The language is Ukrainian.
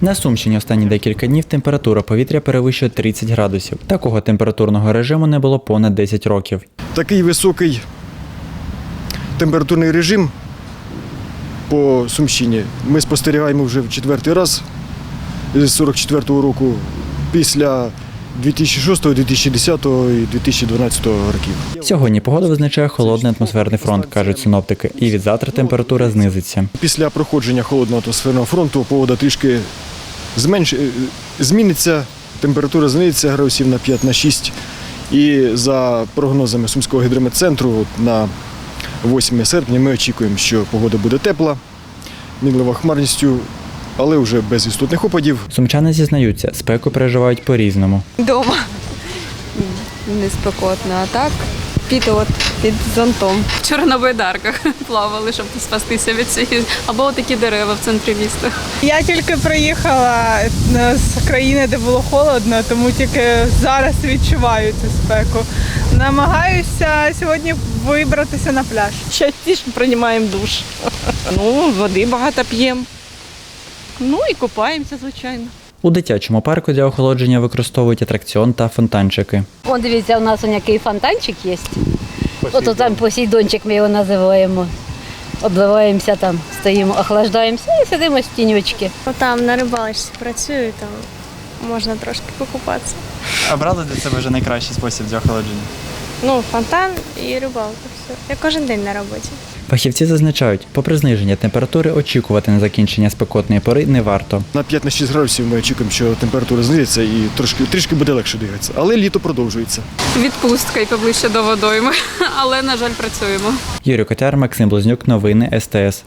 На Сумщині останні декілька днів температура повітря перевищує 30 градусів. Такого температурного режиму не було понад 10 років. Такий високий температурний режим по Сумщині ми спостерігаємо вже в четвертий раз з 44-го року після 2006, 2010 і 2012 років. Сьогодні погода визначає холодний атмосферний фронт, кажуть синоптики, і від завтра температура знизиться. Після проходження холодного атмосферного фронту погода трішки зменш... е, зміниться, температура знизиться градусів на 5 на 6. І за прогнозами Сумського гідрометцентру на 8 серпня ми очікуємо, що погода буде тепла, мінлива хмарністю, але вже без істотних опадів. Сумчани зізнаються, спеку переживають по-різному. Дома. Не спекотно, а так під от під зонтом. Вчора на байдарках плавали, щоб спастися від цієї або такі дерева в центрі міста. Я тільки приїхала е, з країни, де було холодно, тому тільки зараз відчуваю цю спеку. Намагаюся сьогодні вибратися на пляж. Частіше приймаємо душ. Ну, води багато п'ємо. Ну і купаємося, звичайно. У дитячому парку для охолодження використовують атракціон та фонтанчики. Вон дивіться, у нас он який фонтанчик є. Ото там посейдончик ми його називаємо. Обливаємося там, стоїмо, охлаждаємося і сидимо з тіньочки. Там на рибалочці працюю, там можна трошки покупатися. А брали для себе вже найкращий спосіб для охолодження? Ну, фонтан і рибалка. Все. Я кожен день на роботі. Фахівці зазначають, попри зниження температури, очікувати на закінчення спекотної пори не варто. На 5-6 градусів ми очікуємо, що температура знизиться і трошки, трішки буде легше дихатися. Але літо продовжується. Відпустка і поближче до водойми, але на жаль працюємо. Юрій Котяр, Максим Близнюк, новини СТС.